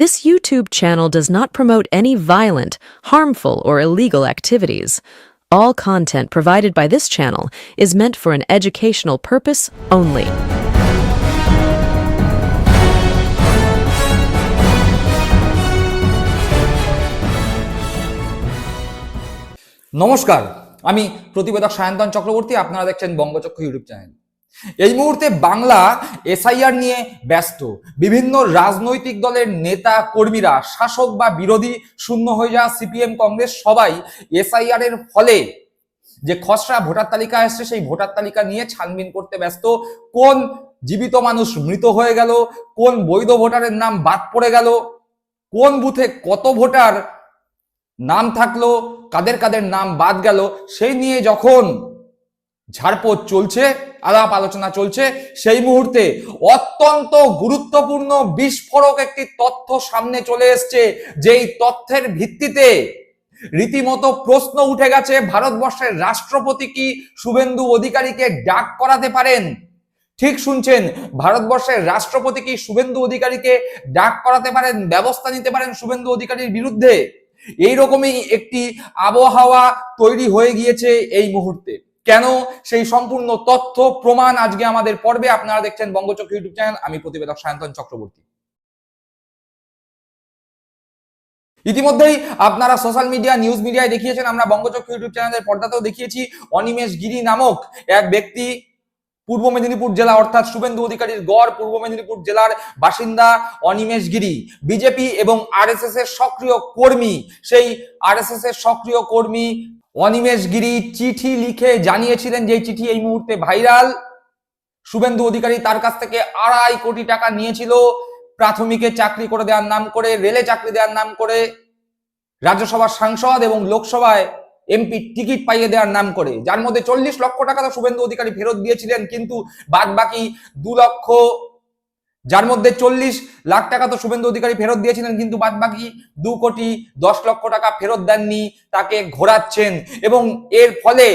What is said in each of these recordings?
This YouTube channel does not promote any violent, harmful, or illegal activities. All content provided by this channel is meant for an educational purpose only. নমস্কার আমি প্রতিবেদক সায়ন্তন চক্রবর্তী আপনারা দেখছেন বঙ্গচক্র YouTube channel এই মুহূর্তে Bangla SIR নিয়ে ব্যস্ত। বিভিন্ন রাজনৈতিক দলের নেতা, কর্মীরা, শাসক বা বিরোধী শূন্য হয়ে যাওয়া সিপিএম কংগ্রেস সবাই এসআইআর এর ফলে যে খসড়া ভোটার তালিকা এসছে, সেই ভোটার তালিকা নিয়ে ছানবিন করতে ব্যস্ত। কোন জীবিত মানুষ মৃত হয়ে গেল? কোন বৈধ ভোটারের নাম বাদ পড়ে গেল? কোন বুথে কত ভোটার নাম থাকল? কাদের কাদের নাম বাদ গেল? সেই নিয়ে যখন ঝাড়পোট চলছে, আলাপ আলোচনা চলছে। সেই মুহূর্তে অত্যন্ত গুরুত্বপূর্ণ বিস্ফোরক একটি তথ্য সামনে চলে এসছে, যেই তথ্যের ভিত্তিতে রীতিমতো প্রশ্ন উঠে গেছে, ভারতবর্ষের রাষ্ট্রপতি কি শুভেন্দু অধিকারীকে ডাক করাতে পারেন? ঠিক শুনছেন, ভারতবর্ষের রাষ্ট্রপতি কি শুভেন্দু অধিকারীকে ডাক করাতে পারেন, ব্যবস্থা নিতে পারেন শুভেন্দু অধিকারীর বিরুদ্ধে? এইরকমই একটি আবহাওয়া তৈরি হয়ে গিয়েছে এই মুহূর্তে। কেন সেই সম্পূর্ণ তথ্য, প্রমাণ আজকে আমাদের পর্বে আপনারা দেখছেন বঙ্গচক্র ইউটিউব চ্যানেল, আমি প্রতিবেদক সায়ন্তন চক্রবর্তী। ইতিমধ্যেই আপনারা সোশ্যাল মিডিয়া, নিউজ মিডিয়ায় দেখিয়েছেন, আমরা বঙ্গচক্র ইউটিউব চ্যানেলের পর্দাতেও দেখিয়েছি, অনিমেষ গিরি নামক এক ব্যক্তি পূর্ব মেদিনীপুর জেলা, অর্থাৎ শুভেন্দু অধিকারীর গড় পূর্ব মেদিনীপুর জেলার বাসিন্দা অনিমেষ গিরি। বিজেপি এবং আরএসএস এর সক্রিয় কর্মী, সেই আরএসএস এর সক্রিয় কর্মী অনিমেষ গিরি চিঠি লিখে জানিয়েছিলেন যে চিঠি এই মুহূর্তে ভাইরাল। শুভেন্দু অধিকারী তার কাছ থেকে আড়াই কোটি টাকা নিয়েছিল। প্রাথমিকে চাকরি করে দেওয়ার নাম করে, রেলে চাকরি দেওয়ার নাম করে, রাজ্যসভার সাংসদ এবং লোকসভায় এমপি টিকিট পাইয়ে দেওয়ার নাম করে। যার মধ্যে চল্লিশ লক্ষ টাকা তো শুভেন্দু অধিকারী ফেরত দিয়েছিলেন, কিন্তু বাদ বাকি দু লক্ষ যার মধ্যে চল্লিশ লাখ টাকা তো শুভেন্দু অধিকারী ফেরত দিয়েছিলেন, কিন্তু বাদ বাকি দু কোটি দশ লক্ষ টাকা ফেরত দেননি, তাকে ঘোরাচ্ছেন। এবং এর ফলে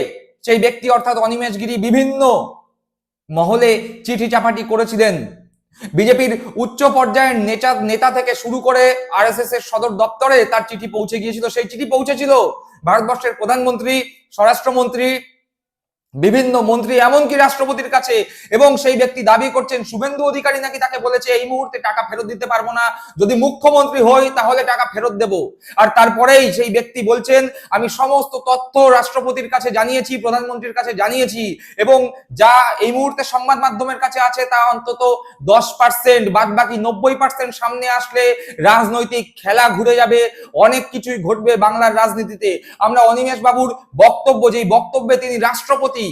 সেই ব্যক্তি অর্থাৎ অনিমেষ গিরি বিভিন্ন মহলে চিঠি চাপাটি করেছিলেন। বিজেপির উচ্চ পর্যায়ের নেতা নেতা থেকে শুরু করে আরএসএস এর সদর দপ্তরে তার চিঠি পৌঁছে গিয়েছিল। সেই চিঠি পৌঁছেছিল ভারতবর্ষের প্রধানমন্ত্রী, স্বরাষ্ট্রমন্ত্রী বিভিন্ন মন্ত্রী, এমনকি রাষ্ট্রপতির কাছে, এবং সেই ব্যক্তি দাবি করছেন, শুভেন্দু অধিকারী নাকি তাকে বলেছে, এই মুহূর্তে টাকা ফেরত দিতে পারব না। যদি মুখ্যমন্ত্রী হই, তাহলে টাকা ফেরত দেব। আর তারপরেই সেই ব্যক্তি বলছেন, আমি সমস্ত তথ্য রাষ্ট্রপতির কাছে জানিয়েছি, প্রধানমন্ত্রীর কাছে জানিয়েছি, এবং যা এই মুহূর্তে সংবাদ মাধ্যমের কাছে আছে, তা অন্তত দশ পার্সেন্ট বাদ বাকি নব্বই পার্সেন্ট সামনে আসলে রাজনৈতিক খেলা ঘুরে যাবে। অনেক কিছুই ঘটবে বাংলার রাজনীতিতে। আমরা অনিমেষ বাবুর বক্তব্য, যেই বক্তব্যে তিনি রাষ্ট্রপতি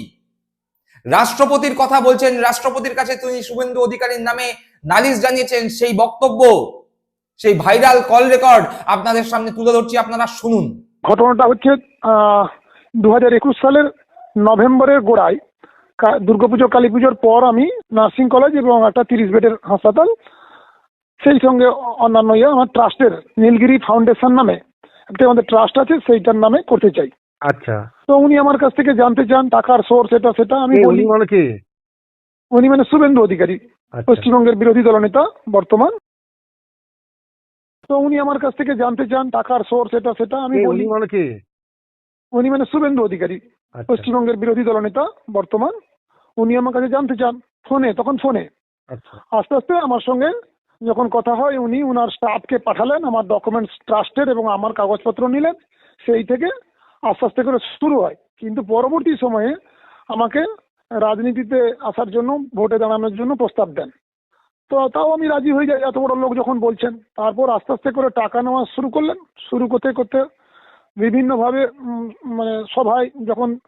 রাষ্ট্রপতির কথা বলছেন। রাষ্ট্রপতির কাছে তিনি শুভেন্দু অধিকারীর নামে নালিশ জানিয়েছেন। সেই বক্তব্য, সেই ভাইরাল কল রেকর্ড আপনাদের সামনে তুলে ধরছি। আপনারা শুনুন। ঘটনাটা হচ্ছে দু হাজার একুশ সালের নভেম্বরের গোড়ায়। দুর্গাপুজো কালী পুজোর পর আমি নার্সিং কলেজ এবং একটা তিরিশ বেডের হাসপাতাল, সেই সঙ্গে অন্যান্য ইয়ে আমার ট্রাস্টের নীলগিরি ফাউন্ডেশন নামে। একটা আমাদের ট্রাস্ট আছে, সেইটার নামে করতে চাই। আচ্ছা। তো উনি আমার কাছ থেকে জানতে চান টাকার সোর্স এটা সেটা আমি কে বলি। উনি মানে কে? উনি মানে শুভেন্দু অধিকারী আচ্ছা। পশ্চিমবঙ্গের বিরোধী দলনেতা বর্তমান। তো উনি আমার কাছ থেকে জানতে চান টাকার সোর্স এটা সেটা আমি কে বলি। উনি মানে কে? উনি মানে শুভেন্দু অধিকারী আচ্ছা। পশ্চিমবঙ্গের বিরোধী দলনেতা বর্তমান। উনি আমার কাছে জানতে চান ফোনে তখন ফোনে। আচ্ছা। আস্তে আস্তে আমার সঙ্গে যখন কথা হয় উনি উনার স্টাফকে পাঠালেন আমার ডকুমেন্টস ট্রাস্টের এবং আমার কাগজপত্র নিলেন সেই থেকে আস্তে আস্তে করে শুরু হয়। কিন্তু পরবর্তী সময়ে আমাকে রাজনীতিতে আসার জন্য, ভোটে দাঁড়ানোর জন্য প্রস্তাব দেন। তো তাও আমি রাজি হয়ে যাই। এত বড় লোক যখন বলছেন, তারপর আস্তে আস্তে করে টাকা নেওয়া শুরু করলেন। শুরু করতে করতে বিভিন্নভাবে মানে সভায় যখন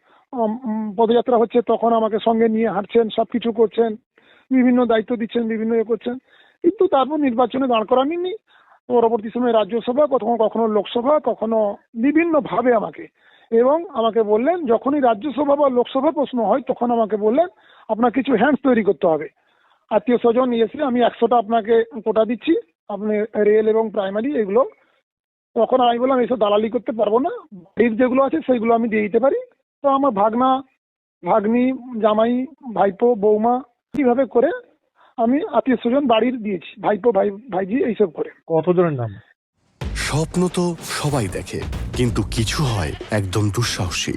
পদযাত্রা হচ্ছে, তখন আমাকে সঙ্গে নিয়ে হাঁটছেন সব কিছু করছেন, বিভিন্ন দায়িত্ব দিচ্ছেন, বিভিন্ন ইয়ে করছেন। কিন্তু তারপর নির্বাচনে দাঁড় করাননি পরবর্তী সময়ে রাজ্যসভা, কখনো কখনো লোকসভা, কখনো বিভিন্নভাবে আমাকে। এবং আমাকে বললেন, যখনই রাজ্যসভা বা লোকসভা প্রশ্ন হয়, তখন আমাকে বললেন, আপনার কিছু হ্যান্ডস তৈরি করতে হবে। আত্মীয় স্বজন এসে আমি একশোটা আপনাকে কোটা দিচ্ছি, আপনি রেল এবং প্রাইমারি এগুলো। তখন আমি বললাম এইসব দালালি করতে পারব না। বাড়ির যেগুলো আছে সেইগুলো আমি দিয়ে দিতে পারি। তো আমার ভাগনা, ভাগ্নি, জামাই, ভাইপো, বৌমা এইভাবে করে আমি আত্মীয় স্বজন বাড়ির দিয়েছি ভাইপো ভাই ভাইজি এইসব করে। কতজনের নাম? স্বপ্ন তো সবাই দেখে কিন্তু কিছু হয় একদম দুঃসাহসী।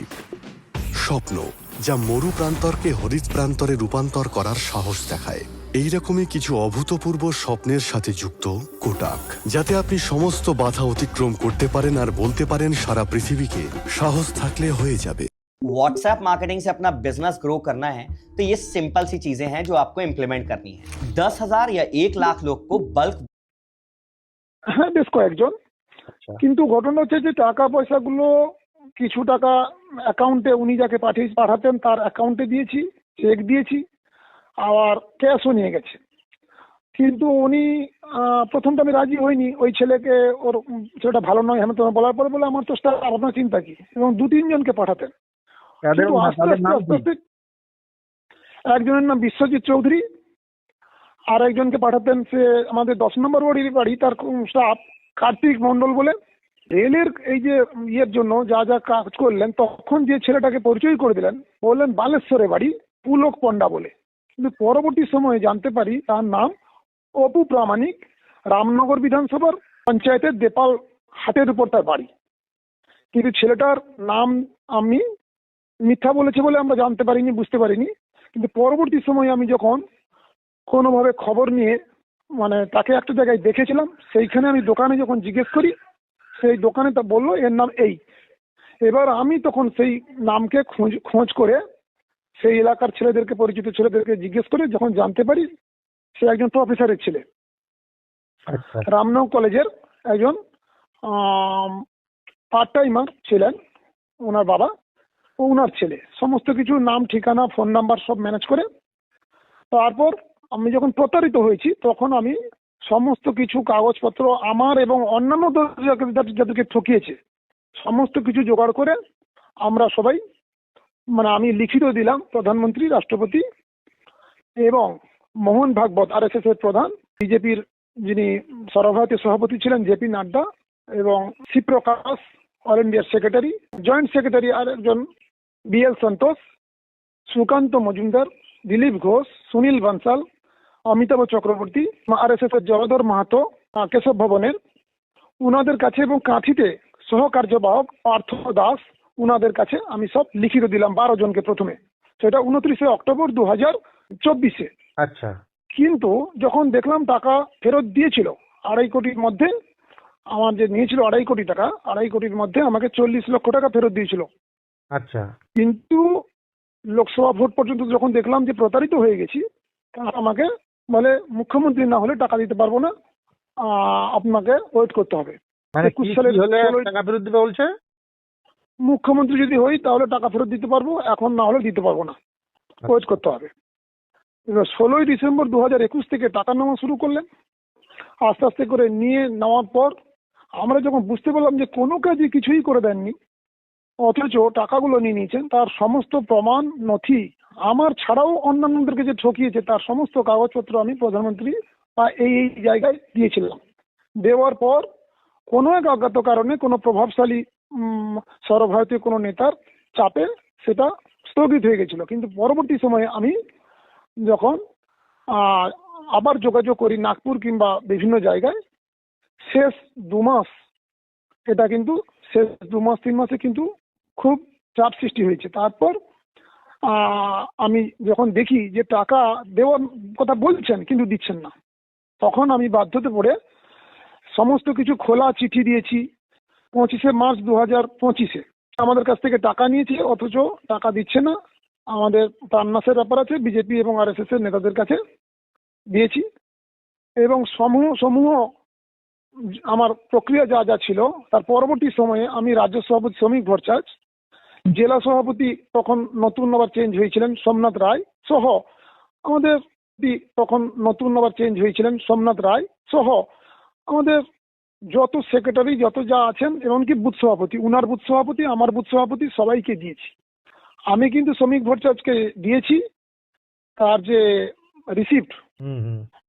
স্বপ্ন যা মরু প্রান্তরকে হরিত প্রান্তরে রূপান্তর করার সাহস দেখায়। এইরকমই কিছু অভূতপূর্ব স্বপ্নের সাথে যুক্ত কোটাক যাতে আপনি সমস্ত বাধা অতিক্রম করতে পারেন আর বলতে পারেন সারা পৃথিবীকে সাহস থাকলে হয়ে যাবে। व्हाट्सएप मार्केटिंग से अपना बिजनेस ग्रो करना है तो ये सिंपल सी चीजें हैं जो आपको इम्प्लीमेंट करनी है दस हजार या एक लाख लोग को बल्क হ্যাঁ বেশ কয়েকজন আচ্ছা কিন্তু ঘটনা হচ্ছে যে টাকা পয়সাগুলো কিছু টাকা অ্যাকাউন্টে উনি যাকে পাঠিয়ে পাঠাতেন তার অ্যাকাউন্টে দিয়েছি চেক দিয়েছি আবার ক্যাশও নিয়ে গেছে কিন্তু উনি আহ, প্রথমটা আমি রাজি হইনি ওই ছেলেকে ওর উম, ছেলেটা ভালো নয় হেমন্ত বলার পরে বলে আমার তো স্টার আপনার চিন্তা কি এবং দু তিনজনকে পাঠাতেন তাদের একজনের নাম বিশ্বজিৎ চৌধুরী আর একজনকে পাঠাতেন সে আমাদের দশ নম্বর ওয়ার্ডের বাড়ি তার স্টাফ কার্তিক মন্ডল বলে। রেলের এই যে ইয়ের জন্য যা যা কাজ করলেন তখন যে ছেলেটাকে পরিচয় করে দিলেন বললেন বালেশ্বরে বাড়ি পুলক পণ্ডা বলে। কিন্তু পরবর্তী সময়ে জানতে পারি তার নাম অপু প্রামাণিক রামনগর বিধানসভার পঞ্চায়েতের দেপাল হাটের উপর তার বাড়ি। কিন্তু ছেলেটার নাম আমি মিথ্যা বলেছে বলে আমরা জানতে পারিনি বুঝতে পারিনি। কিন্তু পরবর্তী সময়ে আমি যখন কোনোভাবে খবর নিয়ে মানে তাকে একটা জায়গায় দেখেছিলাম সেইখানে আমি দোকানে যখন জিজ্ঞেস করি সেই দোকানে তা বলল এর নাম এই। এবার আমি তখন সেই নামকে খোঁজ খোঁজ করে সেই এলাকার ছেলেদেরকে পরিচিত ছেলেদেরকে জিজ্ঞেস করে যখন জানতে পারি সে একজন প্রফেসরের ছেলে। আচ্ছা। রামনগর কলেজের একজন পার্ট টাইমার ছিলেন ওনার বাবা। ওনার ছেলে। সমস্ত কিছু, নাম, ঠিকানা ফোন নাম্বার সব ম্যানেজ করে। তারপর আমি যখন প্রতারিত হয়েছি, তখন আমি সমস্ত কিছু, কাগজপত্র, আমার এবং অন্যান্য যাদেরকে ঠকিয়েছে, সমস্ত কিছু জোগাড় করে আমরা সবাই মানে আমি লিখিত দিলাম প্রধানমন্ত্রী, রাষ্ট্রপতি এবং মোহন ভাগবত আর এর প্রধান, বিজেপির যিনি সর্বভারতীয় সভাপতি ছিলেন জেপি নাড্ডা এবং শিবপ্রকাশ অল ইন্ডিয়ার সেক্রেটারি, জয়েন্ট সেক্রেটারি আর একজন BL Santosh Sukanta Majumdar Dilip Ghosh Sunil Bansal Amitabh Chakraborty R S S এর জগদর মাহাতো কেশব ভবনের উনাদের কাছে এবং কাঁথিতে সহকার্যবাহক পার্থ দাস উনাদের কাছে আমি সব লিখিত দিলাম বারো জনকে প্রথমে। সেটা উনত্রিশে অক্টোবর দু হাজার চব্বিশে। আচ্ছা। কিন্তু যখন দেখলাম টাকা ফেরত দিয়েছিল আড়াই কোটির মধ্যে আমার যে নিয়েছিল আড়াই কোটি টাকা আড়াই কোটির মধ্যে আমাকে চল্লিশ লক্ষ টাকা ফেরত দিয়েছিল। আচ্ছা। কিন্তু লোকসভা ভোট পর্যন্ত যখন দেখলাম যে প্রতারিত হয়ে গেছি তারা আমাকে বলে মুখ্যমন্ত্রী না হলে টাকা দিতে পারব না আপনাকে ওয়েট করতে হবে। মানে একুশ সালের টাকা ফেরত দিবে বলছে? মুখ্যমন্ত্রী যদি হই তাহলে টাকা ফেরত দিতে পারব এখন না হলে দিতে পারব না। ওয়েট করতে হবে। ষোলোই ডিসেম্বর দু হাজার একুশ থেকে টাকা নেওয়া শুরু করলেন। আস্তে আস্তে করে নিয়ে নেওয়ার পর আমরা যখন বুঝতে পারলাম যে কোনো কাজই কিছুই করে দেননি অথচ টাকাগুলো নিয়ে নিয়েছেন, তার সমস্ত প্রমাণ, নথি আমার ছাড়াও অন্যান্যদেরকে যে ঠকিয়েছে, তার সমস্ত কাগজপত্র আমি প্রধানমন্ত্রী বা এই এই জায়গায় দিয়েছিলাম। দেওয়ার পর কোনো এক অজ্ঞাত কারণে কোনো প্রভাবশালী সর্বভারতীয় কোনো নেতার চাপে সেটা স্থগিত হয়ে গেছিল। কিন্তু পরবর্তী সময়ে আমি যখন আবার যোগাযোগ করি নাগপুর কিংবা বিভিন্ন জায়গায়, শেষ দু মাস, এটা কিন্তু শেষ দু মাস, তিন মাসে কিন্তু খুব চাপ সৃষ্টি হয়েছে। তারপর আমি যখন দেখি যে টাকা দেওয়ার কথা বলছেন কিন্তু দিচ্ছেন না, তখন আমি বাধ্যতে পড়ে সমস্ত কিছু খোলা চিঠি দিয়েছি পঁচিশে মার্চ দু হাজার পঁচিশে। আমাদের কাছ থেকে টাকা নিয়েছে, অথচ টাকা দিচ্ছে না। আমাদের প্রাণনাশের ব্যাপার আছে, বিজেপি এবং আর এস এর নেতাদের কাছে দিয়েছি। এবং সমূহ সমূহ আমার প্রক্রিয়া যা যা ছিল, তার পরবর্তী সময়ে আমি রাজ্য সভাপতি, শ্রমিক ভট্টাচার্য জেলা সভাপতি তখন নতুন আবার চেঞ্জ হয়েছিলেন সোমনাথ রায় সহ। আমাদের তখন নতুন আবার চেঞ্জ হয়েছিলেন সোমনাথ রায় সহ। আমাদের যত সেক্রেটারি যত যা আছেন এমনকি বুথ সভাপতি উনার বুথ সভাপতি আমার বুথ সভাপতি সবাইকে দিয়েছি। আমি কিন্তু শ্রমিক ভট্টাচার্যকে দিয়েছি তার যে রিসিপ্ট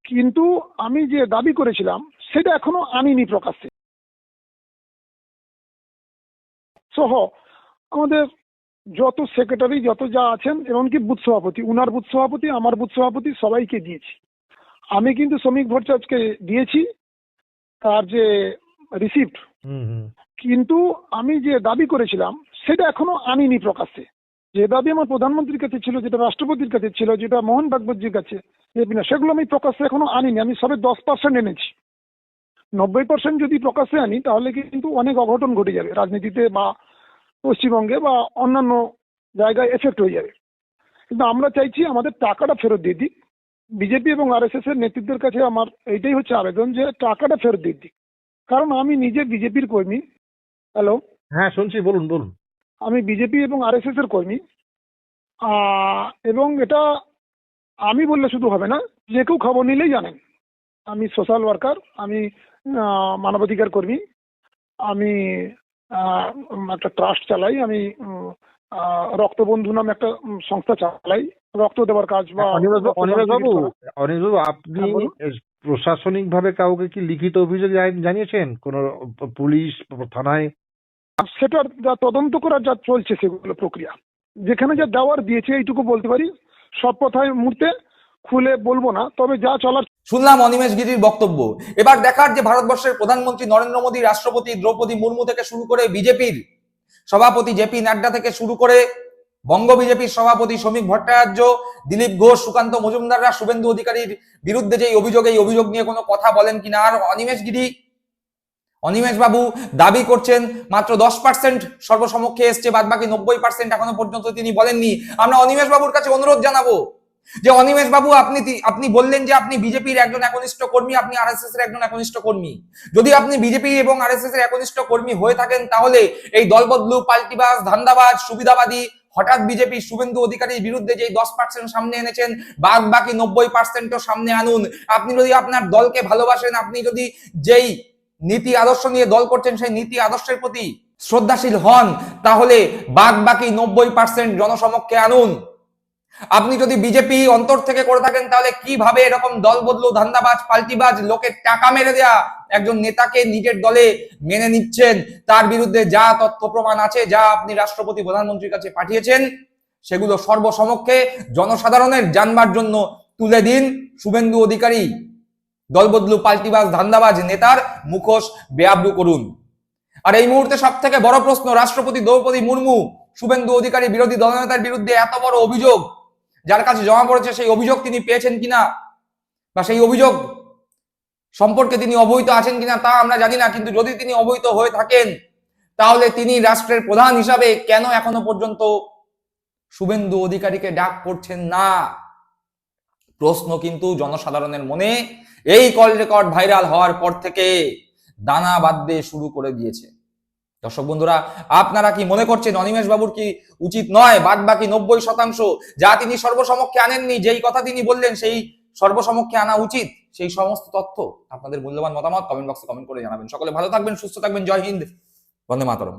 কিন্তু আমি যে দাবি করেছিলাম সেটা এখনও আনিনি প্রকাশ্যে। সহ আমাদের যত সেক্রেটারি যত যা আছেন এমনকি বুথ সভাপতি উনার বুথ সভাপতি আমার বুথ সভাপতি সবাইকে দিয়েছি। আমি কিন্তু শ্রমিক ভট্টাচার্যকে দিয়েছি তার যে রিসিপ্ট কিন্তু আমি যে দাবি করেছিলাম সেটা এখনও আনিনি প্রকাশ্যে। যে দাবি আমার প্রধানমন্ত্রীর কাছে ছিল যেটা রাষ্ট্রপতির কাছে ছিল যেটা মোহন ভাগবতজির কাছে সেগুলো আমি প্রকাশ্যে এখনও আনিনি। আমি সবে দশ পার্সেন্ট এনেছি। নব্বই পার্সেন্ট যদি প্রকাশ্যে আনি তাহলে কিন্তু অনেক অঘটন ঘটে যাবে রাজনীতিতে বা পশ্চিমবঙ্গে বা অন্যান্য জায়গায় এফেক্ট হয়ে যাবে। কিন্তু আমরা চাইছি আমাদের টাকাটা ফেরত দিয়ে দিক। বিজেপি এবং আরএসএস এর নেতৃত্বের কাছে আমার এইটাই হচ্ছে আবেদন যে টাকাটা ফেরত দিয়ে দিক। কারণ আমি নিজে বিজেপির কর্মী। হ্যালো হ্যাঁ শুনছি বলুন বলুন। আমি বিজেপি এবং আরএসএস এর কর্মী। এবং এটা আমি বললে শুধু হবে না যে কেউ খবর নিলেই জানেন। আমি সোশ্যাল ওয়ার্কার আমি মানবাধিকার কর্মী। আমি একটা ট্রাস্ট চালাই আমি রক্তবন্ধু নামে একটা সংস্থা চালাই রক্ত দেওয়ার কাজ বা অনিমেষ অনিমেষ বাবু অনিমেষ বাবু আপনি হ্যাঁ, প্রশাসনিক ভাবে কাউকে কি লিখিত অভিযোগ জানিয়েছেন? কোন পুলিশ থানায়? সেটার যা তদন্ত করার যা চলছে সেগুলো প্রক্রিয়া। যেখানে যা দেওয়ার দিয়েছে এইটুকু বলতে পারি। সব কথায় মুহূর্তে খুলে বলব না, তবে যা চলার শুনলাম অনিমেষ গিরির বক্তব্য। এবার দেখার যে ভারতবর্ষের প্রধানমন্ত্রী নরেন্দ্র মোদী, রাষ্ট্রপতি দ্রৌপদী মুর্মু থেকে শুরু করে বিজেপির সভাপতি জেপি নাড্ডা থেকে শুরু করে বঙ্গ বিজেপির সভাপতি শ্রমিক ভট্টাচার্য, দিলীপ ঘোষ, সুকান্ত মজুমদাররা, শুভেন্দু অধিকারীর বিরুদ্ধে যে অভিযোগ, এই অভিযোগ নিয়ে কোনো কথা বলেন কিনা আর অনিমেষ গিরি, অনিমেষ বাবু দাবি করছেন, মাত্র দশ পার্সেন্ট সর্বসমক্ষে এসছে বাদ বাকি নব্বই পার্সেন্ট এখনও পর্যন্ত তিনি বলেননি। আমরা অনিমেষ বাবুর কাছে অনুরোধ জানাব যে অনিমেষ বাবু, আপনি আপনি বললেন যে আপনি বিজেপির একজন একনিষ্ঠ কর্মী, আপনি আরএসএস এর একজন একনিষ্ঠ কর্মী। যদি আপনি বিজেপি এবং আরএসএস এর একনিষ্ঠ কর্মী হয়ে থাকেন, তাহলে এই দলবদলু, পাল্টিবাজ, ধান্দাবাজ, সুবিধাবাদী, হঠাৎ বিজেপি শুভেন্দু অধিকারীর বিরুদ্ধে যেই দশ পার্সেন্ট সামনে এনেছেন, বাদ বাকি নব্বই পার্সেন্টও সামনে আনুন। আপনি যদি আপনার দলকে ভালোবাসেন, আপনি যদি যেই নীতি আদর্শ নিয়ে দল করছেন, সেই নীতি আদর্শের প্রতি শ্রদ্ধাশীল হন, তাহলে বাদ বাকি নব্বই পার্সেন্ট জনসমক্ষে আনুন। আপনি যদি বিজেপি অন্তর থেকে করে থাকেন, তাহলে কীভাবে এরকম দল বদলু, ধান্দাবাজ, পাল্টিবাজ লোকের টাকা মেরে দেয়া? একজন নেতাকে নিজের দলে মেনে নিচ্ছেন, তার বিরুদ্ধে যা তথ্য প্রমাণ আছে, যা আপনি রাষ্ট্রপতি, প্রধানমন্ত্রীর কাছে পাঠিয়েছেন, সেগুলো সর্বসমক্ষে জনসাধারণের জানবার জন্য তুলে দিন। শুভেন্দু অধিকারী দলবদলু পাল্টিবাজ, ধান্দাবাজ নেতার মুখোশ বেআব্রু করুন। আর এই মুহূর্তে সব থেকে বড় প্রশ্ন, রাষ্ট্রপতি দ্রৌপদী মুর্মু, শুভেন্দু অধিকারী বিরোধী দলনেতার বিরুদ্ধে এত বড় অভিযোগ যার কাছে জমা পড়েছে সেই অভিযোগ তিনি পেয়েছেন কিনা? বা সেই অভিযোগ সম্পর্কে তিনি অবহিত আছেন কিনা তা আমরা জানি না, কিন্তু যদি তিনি অবহিত হয়ে থাকেন, তাহলে তিনি রাষ্ট্রের প্রধান হিসাবে কেন এখনও পর্যন্ত শুভেন্দু অধিকারীকে ডাক করছেন না? প্রশ্ন কিন্তু জনসাধারণের মনে এই কল রেকর্ড ভাইরাল হওয়ার পর থেকে দানা বাঁধতে শুরু করে দিয়েছে। দর্শক বন্ধুরা, আপনারা কি মনে করছেন অনিমেষ বাবুর কি উচিত নয়? বাদ বাকি নব্বই শতাংশ যা তিনি সর্বসমক্ষে আনেননি, যেই কথা তিনি বললেন, সেই সর্বসমক্ষে আনা উচিত। সেই সমস্ত তথ্য আপনাদের মূল্যবান মতামত কমেন্ট বক্সে কমেন্ট করে জানাবেন। সকলে ভালো থাকবেন, সুস্থ থাকবেন। জয় হিন্দ। বন্দে মাতরম।